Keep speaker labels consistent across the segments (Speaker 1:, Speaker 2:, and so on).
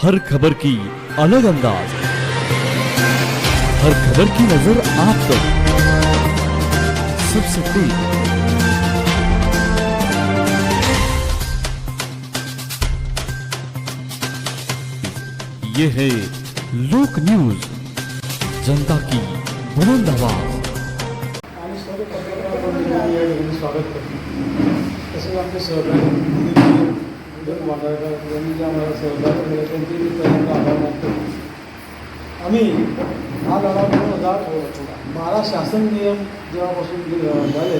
Speaker 1: हर खबर की अलग अंदाज। हर खबर की नज़र आप तक सबसे तेज। ये है लोक न्यूज़। जनता की बुलंद आवाज़।
Speaker 2: स्वागत करतो तसेच आमचे सहकारी यांनी जे आम्हाला सहकार्य केलं त्यांचे मी पहिल्यांदा आभार मानतो. आम्ही हा लढा दोन हजार बारा शासन नियम जेव्हापासून झाले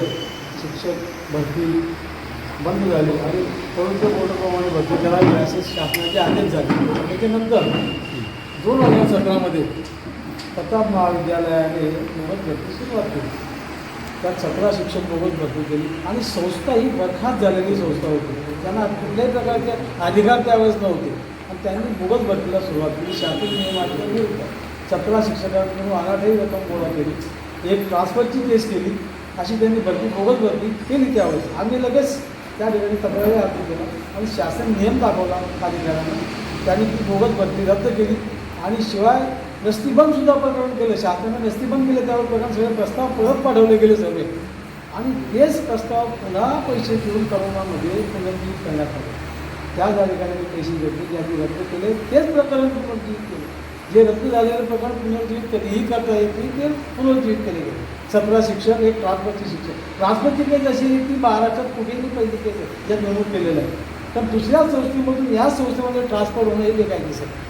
Speaker 2: शिक्षक भरती बंद झाली आणि पवित्र बोर्डाप्रमाणे भरती करावी असे शासनाचे आदेश झाले. त्याच्यानंतर दोन हजार सतरामध्ये प्रताप महाविद्यालयाने मोबत भरती सुरुवात केली. त्यात सतरा शिक्षक मोबत भरती केली आणि संस्था ही बरखास्त झालेली संस्था होती. त्यांना कुठल्याही प्रकारचे अधिकार त्यावेळेस नव्हते. आणि त्यांनी भूगोल भरतीला सुरुवात केली. शासन नियमाच्या विरुद्ध सतरा शिक्षकांकडून अनाठही रक्कम गोळा केली. एक ट्रान्सफरची केस केली. अशी त्यांनी भरती मोफत भरती केली त्यावेळेस. आम्ही लगेच त्या ठिकाणी तक्रारी अर्ज केला आणि शासन नियम दाखवला अधिकाऱ्यांना. त्यांनी ती मोफत भरती रद्द केली. आणि शिवाय नस्तीबंदसुद्धा प्रकरण केलं. शासनाने नस्तीबंद केलं त्यावर प्रकरण सगळे प्रस्ताव परत पाठवले गेले सगळे. आणि तेच प्रस्ताव पुन्हा पैसे देऊन करोनामध्ये पुनर्जीवित करण्यात आले. त्या ज्या पैसे घेतले ज्यांनी रद्द केले तेच प्रकरण पुनर्जीवित केले. जे रद्द झालेलं प्रकरण पुनर्जीवित कधीही करता येत नाही ते पुनर्जीवित केले गेले. सतरा शिक्षक एक ट्रान्सफरचे शिक्षक. ट्रान्सफरची केस अशी आहे महाराष्ट्रात कुठेही पहिली केस आहे नमूद केलेलं आहे. तर दुसऱ्या संस्थेमधून या संस्थेमध्ये ट्रान्सफर होणं हे बेकायदेशीर आहे.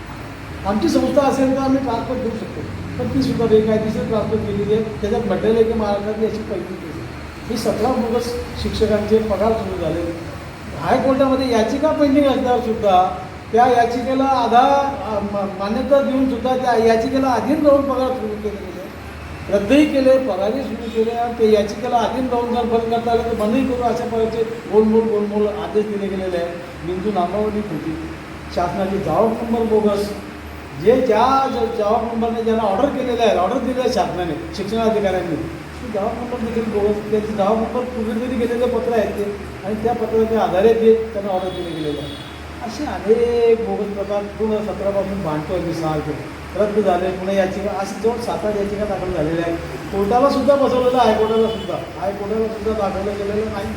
Speaker 2: आमची संस्था असेल तर आम्ही ट्रान्सफर देऊ शकतो. पण ती सुद्धा बेकायदेशीर ट्रान्सफर केलेली आहे. त्याच्यात म्हटलेलं आहे की महाराष्ट्रातली अशी पहिली केस आहे ही सतरा बोगस शिक्षकांचे पगार सुरू झाले. हायकोर्टामध्ये याचिका पेंडिंग असल्यावर सुद्धा त्या याचिकेला आधा मान्यता देऊन सुद्धा त्या याचिकेला अधीन राहून पगार सुरू केले गेले. रद्दही केले पगारही सुरू केले आणि ते याचिकेला अधीन राहून जर बंद करता आलं तर बंदही करू अशा प्रकारचे गोलमोल गोलमोल आदेश दिले गेलेले आहे बिंदू नामावली होती शासनाची जबाब नंबर बोगस. जे ज्या ज- नंबरने ज्यांना ऑर्डर केलेले आहे ऑर्डर दिले आहे शासनाने शिक्षणाधिकाऱ्यांनी ती जबाब नंबर देखील बोगस नंबर पूर्वीतरी गेलेले पत्र आहेत ते आणि त्या पत्राच्या आधारे ते त्यांना ऑर्डर दिले गेलेले आहे असे अनेक बोगस प्रकार दोन हजार सतरापासून भांडतो मी सारखे रद्द झाले पुन्हा याचिका असे जवळ सात आठ याचिका दाखल झालेल्या आहेत. कोर्टाला सुद्धा बसवलेलं हायकोर्टाला सुद्धा. हायकोर्टाला सुद्धा दाखवलं गेलेलं नाही.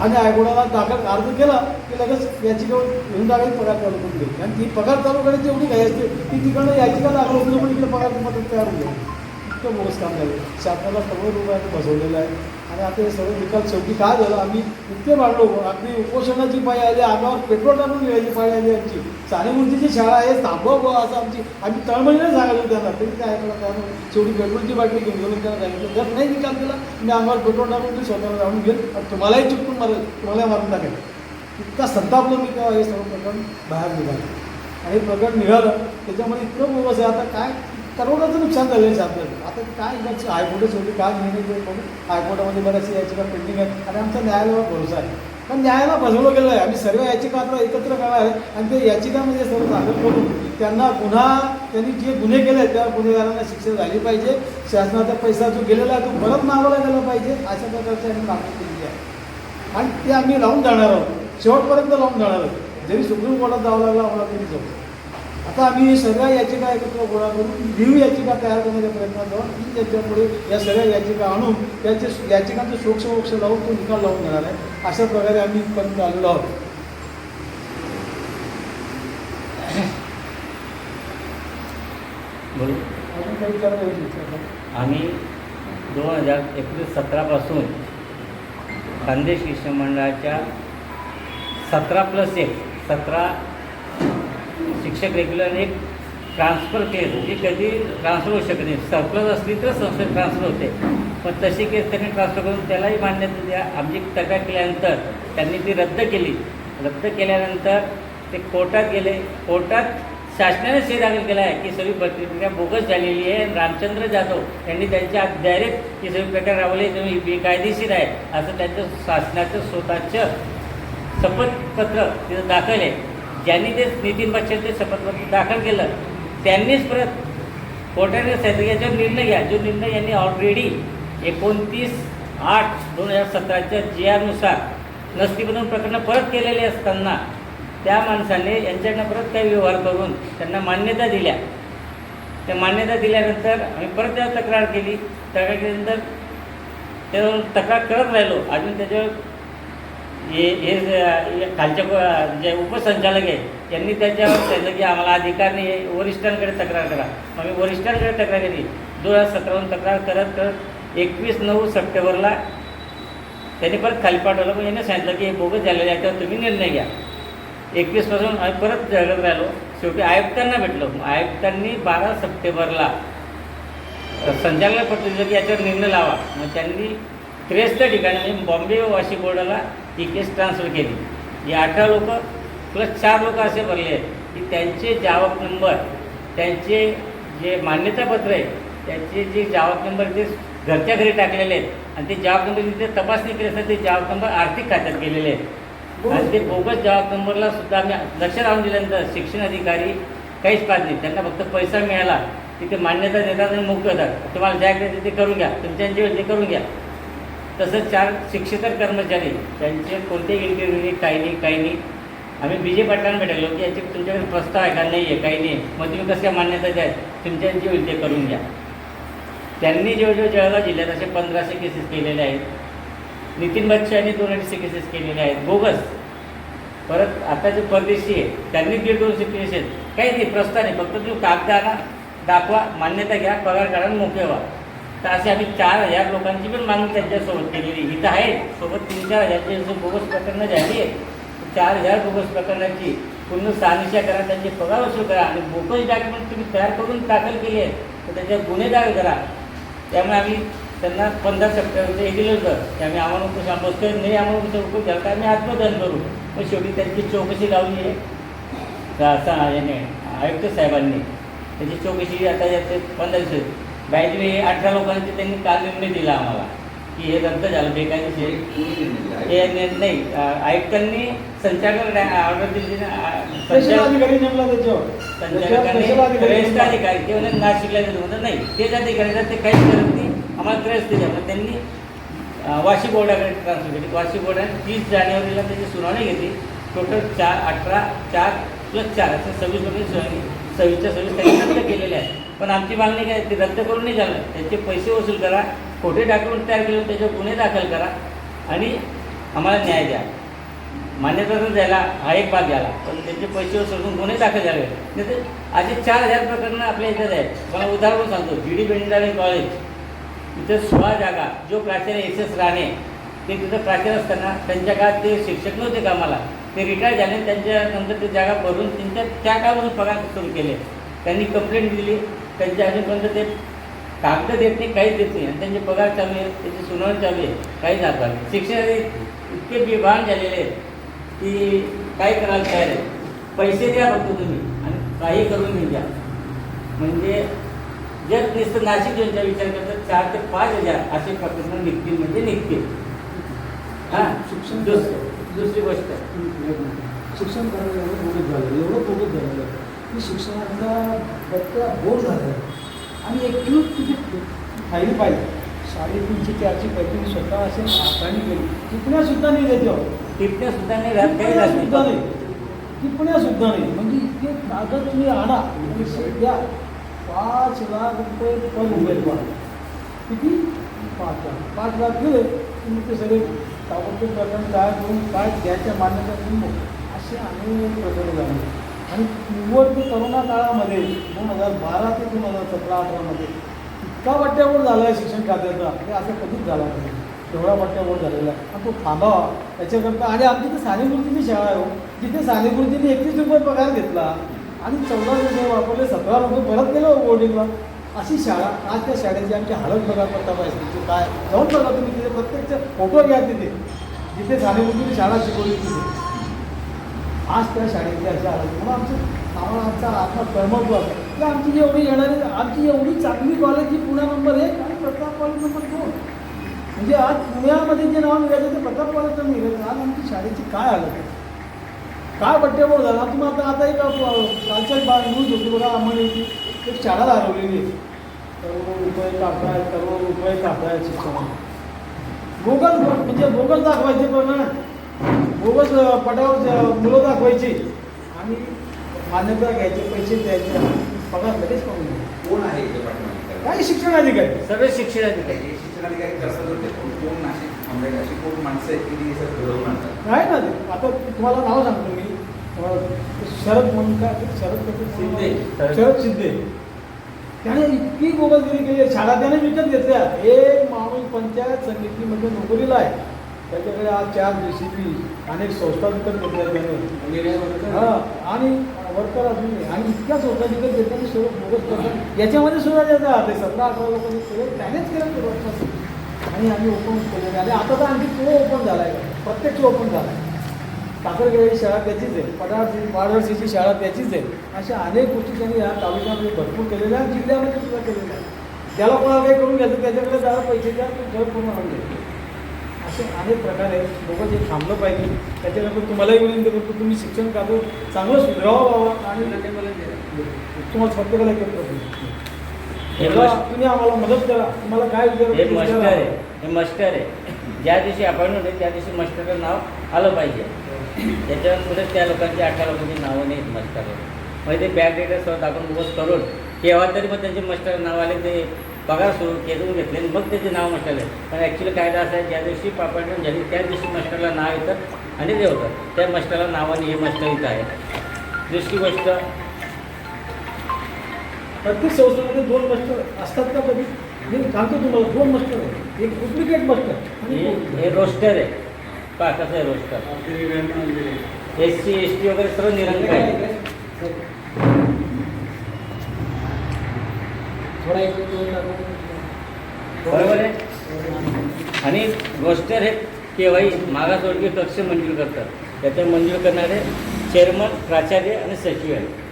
Speaker 2: आणि हायकोर्टाला दाखल अर्ज केला की लगेच याचिकेवर घेऊन जागा पगार चालू करून देईल. आणि ती पगार चालू करायची एवढी घाई असते ती तिकडनं याचिका दाखल होती पण इकडे पगार मदत तयार होईल इतकं बोगस काम झालं शासनाला सर्व रुपयाने बसवलेलं आहे आणि आता हे सर्व निकाल शेवटी काय झालं? आम्ही इतके मांडलो अगदी उपोषणाची पाळी आली अंगावर पेट्रोल टाकून घ्यायची पाळी आली आमची. सानेमूर्तीची शाळा आहे थांबवा बुवा असं आमची. आम्ही तळमळीने सांगायचो त्यांना तरी काय ऐकलं काय शेवटी पेट्रोलची बाटली घेऊन गेलो त्यांना सांगितलं जर नाही निकाल केला मी आम्हाला पेट्रोल टाकून मी स्वतःला जाऊन घेईल आणि तुम्हालाही चुकून मारेल तुम्हालाही मारून टाकेल. इतका संतापलो मी तेव्हा हे सर्व प्रकरण बाहेर निघालं. आणि हे प्रकरण निघालं त्याच्यामध्ये इतकं बोगस आहे. आता काय करोडाचं नुकसान झालेलं आहे आता काय याची हायकोर्टच होती काय निर्णय हायकोर्टामध्ये बऱ्याचशा याचिका पेंडिंग आहेत आणि आमचा न्यायालयावर भरोसा आहे. पण न्यायाला फसवलं गेलं आहे. आम्ही सर्व याचिका आता एकत्र करणार आहे आणि ते याचिकामध्ये सर्व दाखल करून त्यांना पुन्हा त्यांनी जे गुन्हे केले आहेत त्या गुन्हेगारांना शिक्षा झाली पाहिजे. शासनाचा पैसा जो गेलेला आहे तो परत नावाला गेला पाहिजे अशा प्रकारची आम्ही मागणी केलेली आहे. आणि ते आम्ही लावून जाणार आहोत. शेवटपर्यंत लावून जाणार आहोत. जरी सुप्रीम कोर्टात जावं लागलं आम्हाला तरी जाऊ. आता आम्ही सगळ्या याचिका एकत्र गोळा करून न्यू याचिका तयार करण्याच्या प्रयत्नात आहोत आणि त्याच्यापुढे या सगळ्या याचिका आणून त्याचे याचिकांचं सोक्ष मोक्ष लावून तो निकाल लावून घेणार आहे. अशा प्रकारे आम्ही इथपर्यंत आलेलो आहोत.
Speaker 3: आम्ही दोन हजार एकोणीस सतरापासून खानदेश शिक्षण मंडळाच्या सतरा प्लस एक सतरा शिक्षक रेग्युलर एक ट्रान्सफर केस जी कधी ट्रान्सफर होऊ शकत नाही. सरप्लस असली तर संस्थेत ट्रान्सफर होते. पण तशी केस त्यांनी ट्रान्सफर करून त्यालाही मान्यता द्या आमची तक्रार केल्यानंतर त्यांनी ती रद्द केली. रद्द केल्यानंतर ते कोर्टात गेले. कोर्टात शासनाने स्टे दाखल केला आहे की सगळी प्रक्रिया बोगस झालेली आहे. रामचंद्र जाधव यांनी त्यांच्या डायरेक्ट ही सगळी प्रकार राबवली. तुम्ही बेकायदेशीर आहे. असं त्यांचं शासनाचं स्वतःचं शपथपत्र तिथं दाखल आहे. ज्यांनी ते नितीन पक्षाचे शपथपत्र दाखल केलं त्यांनीच परत कोर्टाने सांगितलं याच्यावर निर्णय घ्या. जो निर्णय यांनी ऑलरेडी एकोणतीस आठ दोन हजार सतराच्या जी आरनुसार नस्तीबंधन प्रकरणं परत केलेले असताना त्या माणसाने यांच्याकडनं परत काही व्यवहार करून त्यांना मान्यता दिल्या. त्या मान्यता दिल्यानंतर आम्ही परत त्यावर तक्रार केली. तक्रार केल्यानंतर त्यावर तक्रार करत राहिलो. अजून त्याच्यावर हे हे जे- खालच्या जे उपसंचालक आहेत त्यांनी त्याच्यावर सांगितलं की आम्हाला अधिकार नाही वरिष्ठांकडे तक्रार करा. मग मी वरिष्ठांकडे तक्रार केली. दोन हजार सतराहून तक्रार करत करत एकवीस नऊ सप्टेंबरला त्यांनी परत खाली पाठवलं. पण यांनी सांगितलं की हे बोगस झालेलं आहे याच्यावर तुम्ही निर्णय घ्या. एकवीसपासून आम्ही परत झगडत राहिलो. शेवटी आयुक्तांना भेटलो. मग आयुक्तांनी बारा सप्टेंबरला संचालक पत्र दिलं की याच्यावर निर्णय लावा. मग त्यांनी त्रेस्त ठिकाणी म्हणजे बॉम्बे वाशी बोर्डाला ती केस ट्रान्सफर केली. ही अठरा लोक प्लस चार लोक असे भरले आहेत. की त्यांचे जावक नंबर त्यांचे जे मान्यतापत्र आहे त्यांचे जे जावक नंबर ते घरच्या घरी टाकलेले आहेत आणि ते जावक नंबर तिथे तपासणी केली असतात ते जावक नंबर आर्थिक खात्यात गेलेले आहेत. आणि ते बोगस जावक नंबरला सुद्धा आम्ही लक्ष लावून दिल्यानंतर शिक्षण अधिकारी काहीच पाहत नाही. त्यांना फक्त पैसा मिळाला. तिथे मान्यता देतात आणि मोकळे होतात. तुम्हाला ज्या करायचं ते करून घ्या. तुमच्या जे ते करून घ्या. तसंच चार शिक्षितर कर्मचारी त्यांचे कोणतेही इंटरव्ह्यू नाही काही नाही काही नाही आम्ही बी जे पाटलांना भेटलो की याचे तुमच्याकडे प्रस्ताव आहे का? नाही आहे काही नाही मग तुम्ही कसं काय मान्यता द्या तुमच्या जे होईल ते करून घ्या. त्यांनी जेव्हा जेव्हा जळगाव जिल्ह्यात असे पंधराशे केसेस केलेले आहेत. नितीन बच्चे यांनी दोन अडीचशे केसेस केलेले आहेत. बोगस. परत आता जे परदेशी आहे त्यांनी दीड दोनशे केसेस आहेत. काही नाही प्रस्ताव नाही. फक्त तुम्ही कागद आणा दाखवा मान्यता घ्या पगार काढा मोके व्हा. तर असे आम्ही चार हजार लोकांची पण मागणी त्यांच्यासोबत केलेली इथं आहे सोबत तीन चार हजारची बोगस प्रकरणं झाली आहे चार हजार बोगस प्रकरणाची पूर्ण सानिशा करा त्यांचे पगार वसूल करा आणि बोगस डॉक्युमेंट तुम्ही तयार करून दाखल केली आहे तर त्याच्यावर गुन्हे दाखल करा. त्यामुळे आम्ही त्यांना पंधरा सप्टेंबर हे दिलं होतं. की आम्ही आम्हाला उपयोग बसतोय नाही आम्हाला उपयोग उपयोग झाला तर आम्ही आत्मदहन करू. मग शेवटी त्यांची चौकशी लावली आहे. का- याने आयुक्त साहेबांनी त्याची चौकशी आता याचे पंधरा दिवस बायजी हे अठरा लोकांचे त्यांनी काल निर्णय दिला आम्हाला की हे रद्द झालं बेकायदेशीर. हे नाही अं, आयुक्तांनी संचालक ऑर्डर दिली ना, अं,
Speaker 2: स्पेशल
Speaker 3: संचालक
Speaker 2: अधिकारी नेमला त्याच्यावर? त्याच्यावर स्पेशल
Speaker 3: संचालकांनी
Speaker 2: अधिकारी नेमला.
Speaker 3: अधिकारी ते नाशिकला जातो म्हणतात नाही तेच अधिकारी आहेत, ते काहीच करत नाही. आम्हाला क्रेस्ट दिल्या मग त्यांनी अं, वाशी बोर्डाकडे ट्रान्सफर केली. वाशी बोर्डाने तीस जानेवारीला त्याची सुनावणी घेतली. टोटल चार अठरा चार प्लस चार असं सव्वीस लोकांची सुनावणी सव्वीसच्या सव्वीस त्यांनी रद्द केलेले आहेत. पण आमची मागणी काय ते रद्द करून नाही झालं. त्याचे पैसे वसूल करा खोटे डॉक्युमेंट तयार केले त्याच्यावर गुन्हे दाखल करा आणि आम्हाला न्याय द्या. मान्यता तर द्यायला हा एक भाग झाला पण त्यांचे पैसे वसूल गुन्हे दाखल झाले. नाही तर असे चार हजार प्रकरणं आपल्या इथं आहेत. मला उदाहरण सांगतो. जी डी बेंडाळे कॉलेज इथं सोळा जागा जो प्राचार्य एस एस राणे ते तिथं प्राचार्य असताना त्यांच्या काळात ते शिक्षक नव्हते कामाला. ते रिटायर झाले त्यांच्यानंतर ते जागा भरून त्यांच्या त्या काळापासून पगार सुरू केले. त्यांनी कंप्लेंट दिली. त्यांच्या अजूनपर्यंत ते कागद देत नाही काहीच देत नाही. आणि त्यांचे पगार चालू आहे त्यांची सुनावणी चालू आहे काहीच हातभार नाही. शिक्षण इतके बेभान झालेले आहेत की काय करायला तयार आहे पैसे द्या फक्त तुम्ही आणि काही करून घेऊन द्या म्हणजे जर नुसतं नाशिक यांचा विचार करतात चार ते पाच हजार असे प्रकरण निघतील म्हणजे निघतील. हां?
Speaker 2: शिक्षण
Speaker 3: दुस दुसरी गोष्ट.
Speaker 2: शिक्षण करायला एवढं झालं एवढं झालेलं की शिक्षणाचा बत्त्या बोर झाला. आणि एकूण तुझी फाईल पाहिजे साडेतीनशे चारशे पैकी स्वतः असे हाताने केली. टिपण्या सुद्धा नाही त्याच्यावर
Speaker 3: टिपण्या सुद्धा नाही राहत काही
Speaker 2: टिपण्या
Speaker 3: राहत
Speaker 2: सुद्धा
Speaker 3: नाही.
Speaker 2: नाही. टिपण्या सुद्धा नाही. म्हणजे इतके कागद तुम्ही आणा. आणि सध्या पाच लाख रुपये पर उमेदवार. किती? पाच लाख. पाच लाख दिले तुम्ही ते सगळे ताबडतोब प्रकरण काय करून काय द्यायच्या मान्यता मोकळे. असे अनेक प्रकरण झाले. आणि निवड ते करोना काळामध्ये दोन हजार बारा ते दोन हजार सतरा अठरामध्ये इतका पट्ट्यावर झाला आहे शिक्षण खात्याचा. हे असं कधीच झाला नाही. तेवढा पट्ट्यावर झालेला आहे. आणि तो थांबावा. त्याच्याकरता आणि आमची तर सानेगुरुजीची शाळा आहे हो. जिथे सानेगुरुजींनी एकवीस रुपये पगार घेतला आणि चौदा रुपये वापरले सतरा रुपये परत गेलो बोर्डिंगला अशी शाळा आज त्या शाळेची आमची हालत बघा प्रताप आहे. तिथे काय? जाऊन बघा तुम्ही तिथे. प्रत्यक्ष फोटो घ्या तिथे. जिथे सानेगुरुजींनी शाळा शिकवली तिथे. आज त्या शाळेमध्ये असं आलं म्हणून आमचं आम्हाला आमचा आत्मा कर्मत्व असं तर आमची एवढी येणारी आमची एवढी चांगली कॉलेज ही पुण्या नंबर एक आणि प्रताप कॉलेज नंबर दोन. म्हणजे आज पुण्यामध्ये जे नाव निघालं ते प्रताप कॉलेजचं निघालं. आज आमची शाळेची काय हालत? आहे काय पट्ट्यावर झाला? तुम्ही आता आता एक अ, कालच्या बा न्यूज होती बघा आम्हाला एक एक शाळा हरवलेली आहे. करोड रुपये काढताय करोड रुपये काढताय शिक्षणात बोगस म्हणजे बोगस दाखवायचे पण बोगस अ, पटावर मुलं दाखवायची. मान्यता घ्यायचे पैसे द्यायचे. पगार लगेच कमी.
Speaker 4: कोण आहे इथे?
Speaker 2: काय शिक्षण अधिकारी?
Speaker 3: सर्व शिक्षणाधिकारी
Speaker 4: हे शिक्षणाधिकारी कसं होते कोण कोण नाशिक आंबेड अशी कोण माणसं आहेत की ती असं घडवून आणतात.
Speaker 2: ना ते? आता तुम्हाला नाव सांगतो मी. शरद म्हणून काय ते शरद कपूर
Speaker 4: शिंदे.
Speaker 2: शरद शिंदे. त्याने इतकी गोगलगिरी केली आहे. शाळा त्याने विकत घेतल्या. एक माणूस पंचायत समितीमध्ये नोकरीला आहे. त्याच्याकडे आज चार जे सी पी अनेक संस्था विकत घेतल्या त्याने हां आणि वर्कर अजून आणि इतक्या संस्था विकत घेतल्याने सर्व मदत करतात. याच्यामध्ये सुद्धा त्याचा ते आहे सतरा अठरा लोकांनी केलं त्यानेच केलं आणि आम्ही ओपन केलेले आणि आता तर आणखी तो ओपन झाला आहे प्रत्यक्ष ओपन झाला आहे काकरगेवाडी शाळा त्याचीच आहे. पडाळची पाडळशीची शाळा त्याचीच आहे. अशा अनेक गोष्टी त्यांनी या तालुक्यामध्ये भरपूर केलेल्या आहेत. जिल्ह्यामध्ये सुद्धा केलेल्या आहेत. त्याला कोणाला काही करून घ्यायचं त्याच्याकडे जरा पैसे द्या तो घर पूर्ण आणून असे अनेक प्रकार आहेत लोकं जे थांबलं पाहिजे त्याच्यानंतर तुम्हालाही विनंती करतो तुम्ही शिक्षण खातं चांगलं सुधारावं बाबा आणि तुम्हाला.
Speaker 3: हे
Speaker 2: तेव्हा
Speaker 3: मस्त-
Speaker 2: तुम्ही आम्हाला मदत करा. तुम्हाला काय
Speaker 3: हे मस्टर
Speaker 2: विचारा.
Speaker 3: आहे हे मस्टर आहे. ज्या दिवशी अपॉइंटमेंट आहे त्या दिवशी मस्टरचं नाव आलं पाहिजे. त्याच्यावर पुढे त्या लोकांची अठरा लोकांची नावं नाहीत मस्टरवर मग ते बॅग डेटा स्वतः दाखवून उगस करून केव्हा तरी मग त्यांचे मस्टर नाव आले ते पगार सुरू केलं घेतले आणि मग त्याचे नाव मस्टर आहे. पण ॲक्च्युली कायदा असा आहे ज्या दिवशी अपॉइंटमेंट झाली त्या दिवशी मस्टरला नाव येतं आणि ते होतं. त्या मस्टरला नावाने हे मस्टर इथं आहे. दुसरी गोष्ट
Speaker 2: प्रत्येक संस्थेमध्ये दोन मास्टर असतात का कधी? मी सांगतो तुम्हाला दोन मास्टर आहे एक डुप्लिकेट मास्टर
Speaker 3: हे हे रोस्टर आहे. पहा कसं आहे roster S C S T वगैरे सर्व निरंक आहे बरोबर आहे आणि हे केव्हाही मागासवर्गीय कक्ष मंजूर करतात. त्याचे मंजूर करणारे चेअरमन प्राचार्य आणि सचिव आहेत.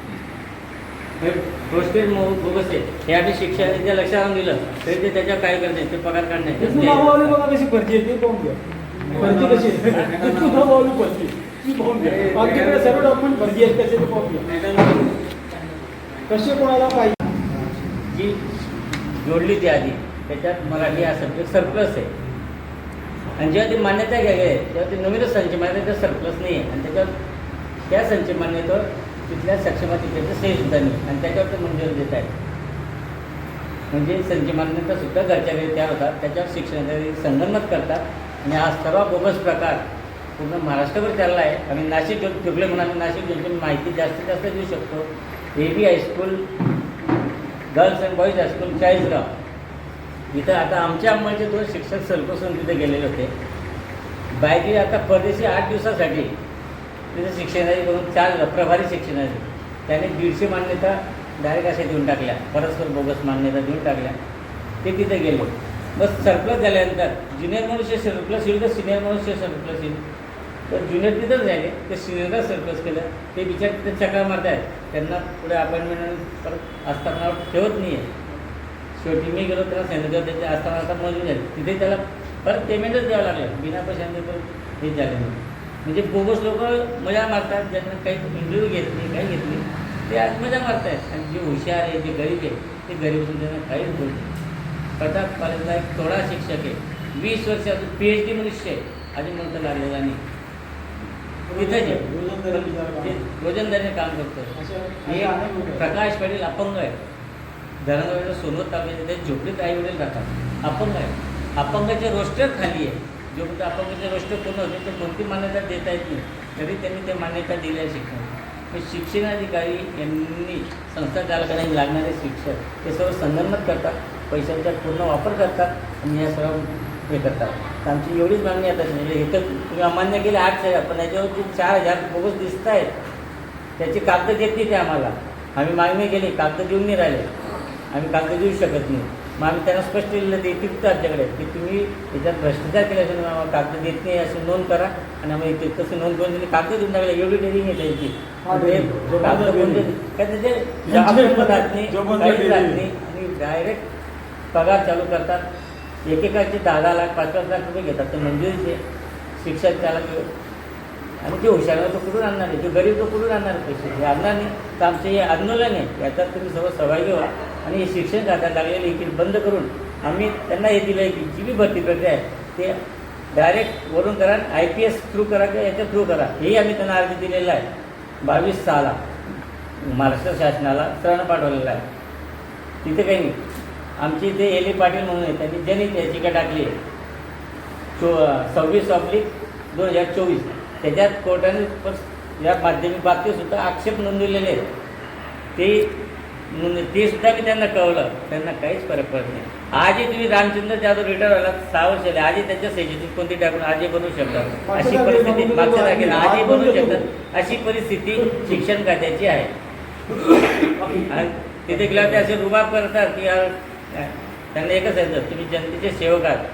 Speaker 3: हे रोस्टेड बोगस आहे हे आधी शिक्षण जे लक्षात आणून दिलं. तरी ते त्याच्यावर काय करणे ते पगार काढणे
Speaker 2: कशी भरती आहे ती पाहून घ्या. भरती कशी आहे? भरती सर्व डॉक्युमेंट आहेत कसे कोणाला पाहिजे?
Speaker 3: जी जोडली ती आधी त्याच्यात मराठी हा सब्जेक्ट सरप्लस आहे. आणि जेव्हा ती मान्यता घ्यायला तेव्हा ते नवीनच संच मान्यता सरप्लस नाही आहे आणि त्याच्यावर त्या संच मान्यतेवर तिथल्या सक्षमाधिकाचं सही सुद्धा नाही. आणि त्याच्यावर ते मंजूर देत आहेत. म्हणजे संच मान्यता सुद्धा घरच्या घरी तयार होतात. त्याच्यावर शिक्षणाचे संगनमत करतात. आणि हा सर्वात बोगस प्रकार पूर्ण महाराष्ट्रभर चालला आहे. आम्ही नाशिक चुकले म्हणून आम्ही नाशिक जिल्ह्याची माहिती जास्तीत जास्त देऊ शकतो. A B high school girls and boys high school Chalisgaon. इथं आता आमच्या अंमलचे दोन शिक्षक सरपसून तिथे गेलेले होते. बायजी आता परदेशी आठ दिवसासाठी तिथे शिक्षणाची करून चार प्रभारी शिक्षणाची. त्याने दीडशे मान्यता डायरेक्ट अशा देऊन टाकल्या. परस्पर बोगस मान्यता देऊन टाकल्या. ते तिथे गेले. बस सरप्लस झाल्यानंतर ज्युनियर मनुष्य सरप्लस येईल तर सिनियर मनुष्य सरप्लस येईल तर ज्युनियर तिथंच झाले ते सिनियरला सरप्लस केलं. ते बिचार तिथे चक्रा मारत आहेत त्यांना पुढे अपॉइंटमेंट परत असताना ठेवत नाही आहे शेवटी मी गेलो त्याला सांगितलं त्याचे असताना आता मंजूर झाली. तिथे त्याला परत पेमेंटच द्यावं लागलं. बिना पैशांचे पण हेच झाले नाही म्हणजे बोगस लोक मजा मारतात ज्यांना काही इंटरव्ह्यू घेतली काही घेतली ते आज मजा मारतायत. आणि जे हुशार आहे जे गरीब आहे ते गरीब असून त्यांना काहीच बोलत नाही. प्रताप कॉलेजला एक थोडा शिक्षक आहे. वीस वर्ष अजून पी एच डी मनुष्य आहे. अजून म्हणतं लागलेला नाही. तिथेच रोजंदारीने काम करतो हे प्रकाश पाटील अपंग आहे. धरणगावच्या सोनवत तालुक्याचे त्या झोपडीत आई वडील राहतात अपंग आहे अपंगाचे रोस्टर खाली आहे. जोपर्यंत अपंगाचे रोस्टर पूर्ण होते ते कोणती मान्यता देता येत नाही तरी त्यांनी ते मान्यता दिल्या शिक्षण शिक्षणाधिकारी यांनी संस्था चालकांना लागणारे शिक्षक ते सर्व संगणमत करतात पैशांचा पूर्ण वापर करतात आणि या सर्व हे करतात. तर आमची एवढीच मागणी आता म्हणजे हे तर तुम्ही अमान्य केले आठ हजार पण याच्यावरती चार हजार बोगस दिसत आहेत त्याची कागद देत नाही ते आम्हाला. आम्ही मागणी केली कागद देऊन नाही राहिले. आम्ही कागद देऊ शकत नाही. मग आम्ही त्यांना स्पष्ट दिलेलं ते तिथं आमच्याकडे. की तुम्ही याच्यात भ्रष्टाचार केल्याशिवाय आम्हाला कागद देत नाही अशी नोंद करा. आणि आम्ही ते तसं नोंद करून दिली. कागद देऊन टाकले एवढी डेअरिंग आहे त्यांची ते कागद. काय राहत नाही काहीच राहत. नाही. आणि डायरेक्ट पगार चालू करतात. एकेकाचे दहा दहा लाख पाच पाच लाख रुपये घेतात. ते मंजुरीचे. शिक्षक चालक आणि जे हुशार तो कुठून आणणार आहे? जो गरीब तो कुठून आणणार पैसे? हे आणणार नाही. तर आमचं हे आंदोलन आहे. याच्यात तुम्ही सर्व सहभागी व्हा. आणि हे शिक्षण खात्यात लागलेले इकीट बंद करून आम्ही त्यांना हे दिलं आहे की जी बी भरती प्रक्रिया आहे ते डायरेक्ट वरून करा आय पी एस थ्रू करा किंवा याच्या थ्रू करा. हेही आम्ही त्यांना अर्ज दिलेला आहे. बावीस सहाला महाराष्ट्र शासनाला सरण पाठवलेला आहे. तिथे काही नाही. आमची इथे एली पाटील म्हणून आहे त्यांनी जनहित याचिका टाकली आहे. चो सव्वीस ऑब्लिक दोन हजार चोवीस. त्याच्यात कोर्टाने या माध्यमिक बाबतीतसुद्धा आक्षेप नोंदवलेले आहेत. ते नोंद ते सुद्धा मी त्यांना कळवलं. त्यांना काहीच फरक पडत नाही. आजही तुम्ही रामचंद्र जाधव रिटायर झाला सहा वर्ष झाले. आजही त्यांच्या सह्याची कोणती टाकून आजही बनवू शकतात? अशी परिस्थिती मागच्या तारखेला आजही बनवू शकतात. अशी परिस्थिती शिक्षण खात्याची आहे. आणि तिथे गेल्यावर ते असे रुबाब करतात की यार त्यांना एकच सांगितलं तुम्ही जनतेचे सेवक आहात.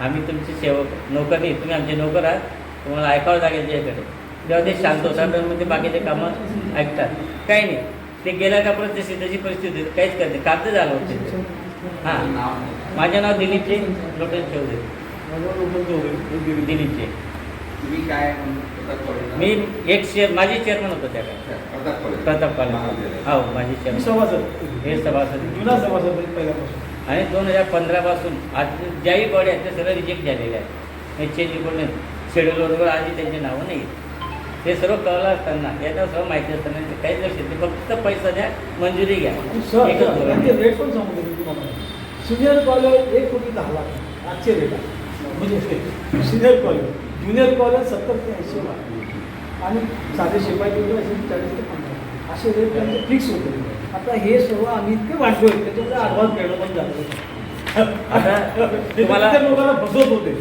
Speaker 3: आम्ही तुमचे सेवक नोकर नाही. तुम्ही आमचे नोकर आहात. तुम्हाला ऐकावं लागेल त्याच्याकडे जेव्हा ते शांत होतात तर मग ते बाकीचे कामं ऐकतात. काही नाही. ते गेल्या का परत जशी तशी परिस्थिती होती. काहीच करते कागद झालं होते हां. माझं नाव दिलीपचे लोटन चौधरी. दिलीपचे.
Speaker 4: तुम्ही काय?
Speaker 3: मी एक चेअर माझी चेअरमन होतो त्या काळात.
Speaker 4: प्रताप कॉलेज.
Speaker 3: हो माझी चेअरमन
Speaker 2: सभासद.
Speaker 3: हे सभासद.
Speaker 2: जुना सभासद पहिल्यापासून.
Speaker 3: आणि दोन हजार पंधरापासून आज ज्याही बॉडी आहेत ते सगळं रिजेक्ट झालेले आहेत. हे चेंज रिपोर्ट नाही शेड्यूलवर आधी त्यांची नावं नाही ते सर्व कळलं असताना याचा सर्व माहिती असताना ते काहीच लक्ष नाही. फक्त पैसा द्या मंजुरी घ्या. आहे.
Speaker 2: रेट पण सांगू देतो तुम्हाला. सिनियर कॉलेज एक कोटी दहा लाख. आजचे रेट आहे. म्हणजे सिनियर कॉलेज ज्युनियर कॉलेज सत्तर ते ऐंशी लाख. आणि साधे शिपाई वगैरे असे चाळीस ते पन्नास असे रेट त्यांचे फिक्स होते. आता हे सर्व आम्ही इतके वाटतोय त्याच्यामुळे ॲडव्हान्स पेमेंट पण झालं
Speaker 3: आता
Speaker 2: ते
Speaker 3: तुम्हाला
Speaker 2: त्या लोकांना फसवत होते.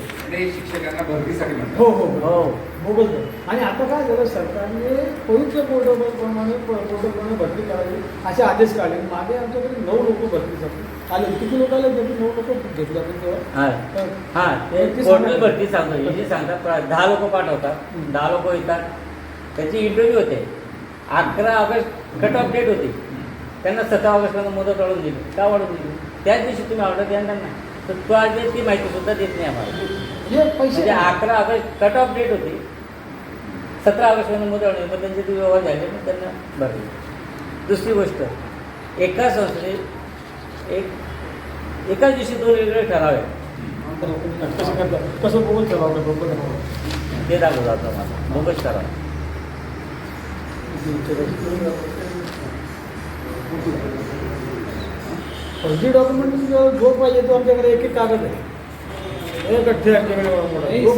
Speaker 4: शिक्षकांना भरतीसाठी म्हणतात.
Speaker 2: हो हो.
Speaker 3: हो.
Speaker 2: मोबाईल आणि आता काय झालं सरकारने पवित्र प्रोटोकॉल प्रमाणे प्रोटोकॉलने भरती करावी असे आदेश काढले. मागे आमच्याकडे नऊ लोक भरतीसाठी आले. किती लोक आले त्याची नऊ लोक घेतले
Speaker 3: हां.
Speaker 2: तर
Speaker 3: हां. ते पोर्टल. भरती सांगतो? हे जे सांगतात दहा लोक पाठवतात. दहा लोक येतात. त्याची इंटरव्ह्यू होते. अकरा ऑगस्ट कट ऑफ डेट होती. त्यांना सतरा ऑगस्टला मुदत वाढवून दिली. का वाढवून दिली? त्याच दिवशी तुम्ही ऑर्डर द्या त्यांना तर तो आज ती माहिती सुद्धा देत नाही आम्हाला.
Speaker 2: म्हणजे पैसे
Speaker 3: म्हणजे अकरा ऑगस्ट कट ऑफ डेट होती. सतरा ऑगस्टमध्ये मुदत वाढवली मग त्यांचे ते व्यवहार झाले मग त्यांना भरले दुसरी गोष्ट एका संस्थेत एक एकाच दिवशी दोन वेगवेगळे ठराव आहेत.
Speaker 2: कसं बघून ठरवलं बरोबर
Speaker 3: ते दाखवलं जातं मला बोगस ठराव.
Speaker 2: फर्जी डॉक्युमेंट जो पाहिजे तो आमच्याकडे एक एक कागद आहे. एक अठ्ठे आमच्याकडे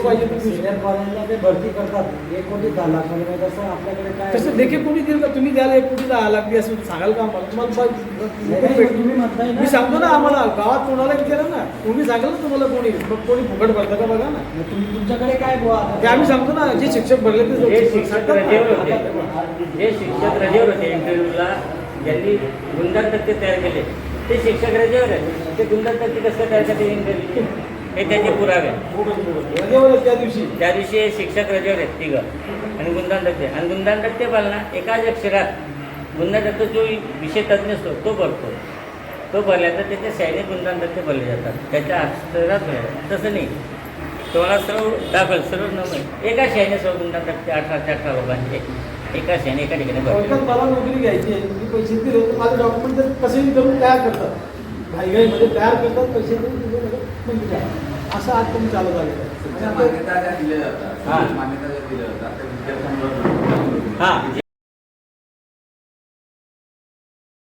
Speaker 2: पाहिजे तो देऊ
Speaker 5: सिनियर
Speaker 2: शकतो.
Speaker 5: कॉलेजला ते भरती करतात. एक कोटी दहा लाख म्हणजे तसं आपल्याकडे काय
Speaker 2: तसं देखील कोणी देईल का? तुम्ही द्याल एक कोटी दहा लाख दे असं सांगाल का आम्हाला? तुम्हाला
Speaker 5: नाही, नाही, तुम्ही म्हणताय ना.
Speaker 2: मी सांगतो ना आम्हाला गावात कोणाला विचारा ना तुम्ही सांगाल ना तुम्हाला कोणी. मग कोणी फुकट भरतं का बघा ना.
Speaker 5: मग तुम्ही तुमच्याकडे काय बुवा आता?
Speaker 2: ते आम्ही सांगतो ना जे शिक्षक भरले ते
Speaker 3: जे
Speaker 2: लोक
Speaker 3: शिक्षक. रजेवर होते. जे शिक्षक रजेवर होते इंटरव्ह्यूला ज्यांनी गुंडान तक्ते तयार केले ते शिक्षक रजेवर आहेत. ते गुंडान तक्ते कसं तयार करते इंटरव्ह्यू हे त्याचे पुरावे.
Speaker 2: त्या दिवशी.
Speaker 3: त्या दिवशी शिक्षक रजेवर आहेत तिघं. आणि गुंडान तक्ते आणि गुंडान तक्ते पालना एकाच अक्षरात. गुंडान तक्ते जो विषय तज्ज्ञ असतो तो भरतो तो भरल्यानंतर त्याच्या सैनिक गुंडान तक्ते भरले जातात. त्याच्या अक्षरात भरले. तसं नाही. तुम्हाला सर्व दाखल सर्व नंबर एका शाहीने सर्व गुंडान तक्ते अठरा ते अठरा लोकांचे. एका शाहीने एका ठिकाणी
Speaker 2: मला नोकरी घ्यायची पैसे दिले माझे डॉक्युमेंट करून तयार करतात. घाईघाईमध्ये तयार करतात पैसे देऊन करा. असं आज तुम्ही चालू झालेलं आहे.
Speaker 4: तुमच्या
Speaker 2: आणि आता-
Speaker 4: मान्यता दिल्या जातात
Speaker 3: हां.
Speaker 4: मान्यता दिल्या जातात
Speaker 3: हां